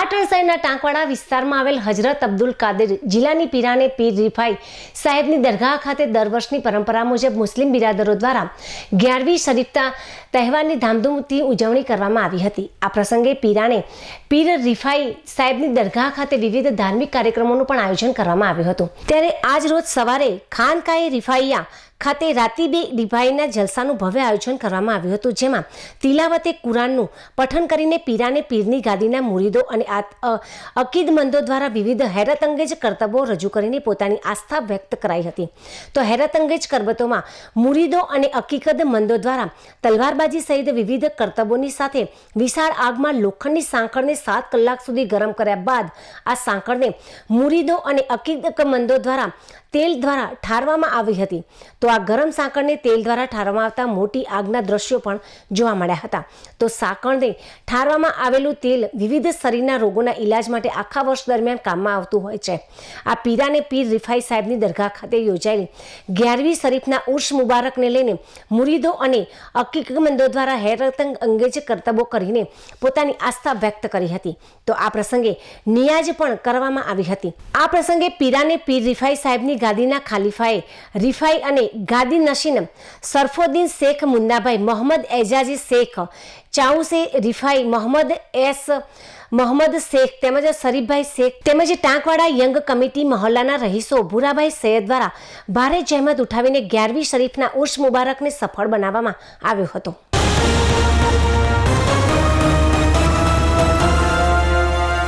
પાટણ શહેરના ટાંકવાડા વિસ્તારમાં આવેલ હજરત અબ્દુલ કાદર જિલ્લાની પીરાને પીર રિફાઈ સાહેબની દરગાહ ખાતે દર વર્ષની પરંપરા મુજબ મુસ્લિમ બિરાદરો દ્વારા ગ્યારવી શરીફતા તહેવારની ધામધૂમથી ઉજવણી કરવામાં આવી હતી. આ પ્રસંગે પીરાને પીર રિફાઈ સાહેબની દરગાહ ખાતે વિવિધ ધાર્મિક કાર્યક્રમોનું પણ આયોજન કરવામાં આવ્યું હતું. ત્યારે આજ રોજ સવારે ખાનકાએ રીફાઈયા ખાતે રાતીબે ડિભાઈના જલસાનું ભવ્ય આયોજન કરવામાં આવ્યું હતું, જેમાં તિલાવતે કુરાનનું પઠન કરીને પીરાને પીરની ગાદીના મુરીદો અને અકીદમંદો દ્વારા વિવિધ હેરતઅંગેજ કરતબો રજૂ કરીને પોતાની આસ્થા વ્યક્ત કરાઈ હતી. તો હેરતઅંગેજ કરબતોમાં મુરીદો અને અકીકદ મંદો દ્વારા તલવારબાજી સહિત વિવિધ કરતબોની સાથે વિશાળ આગમાં લોખંડની સાંકળને સાત કલાક સુધી ગરમ કર્યા બાદ આ સાંકળને મુરીદો અને અકીદમંદો દ્વારા તેલ દ્વારા ઠારવામાં આવી હતી. તો આ ગરમ સાંકળને તેલ દ્વારા ઠારવામાં આવતા મોટી આગના દ્રશ્યો પણ જોવા મળ્યા હતા. તો સાંકળને ઠારવામાં આવેલું તેલ વિવિધ શરીરના રોગોના ઈલાજ માટે આખા વર્ષ દરમિયાન કામમાં આવતું હોય છે. આ પીરાને પીર રિફાઈ સાહેબની દરગાહ ખાતે યોજાયેલી ગ્યારવી શરીફના ઉર્ષ મુબારકને લઈને મુરીદો અને અકીકમંદો દ્વારા હેરતંગ અંગેજ કરતબો કરીને પોતાની આસ્થા વ્યક્ત કરી હતી. તો આ પ્રસંગે નિયાજ પણ કરવામાં આવી હતી. આ પ્રસંગે પીરાને પીર રિફાઈ સાહેબની ગાદીના ખાલીફાએ રિફાઈ અને ગાદી નશીન સરફોદ્દીન શેખ મુન્નાભાઈ મોહમ્મદ એજાજી શેખ, ચાઉસે રિફાઈ મોહમ્મદ એસ મોહમ્મદ શેખ તેમજ શરીફભાઈ શેખ તેમજ ટાંકવાડા યંગ કમિટી મહોલ્લાના રહીશો ભૂરાભાઈ સૈયદ દ્વારા ભારે જહેમત ઉઠાવીને ગ્યારવી શરીફના ઉર્ષ મુબારકને સફળ બનાવવામાં આવ્યો હતો.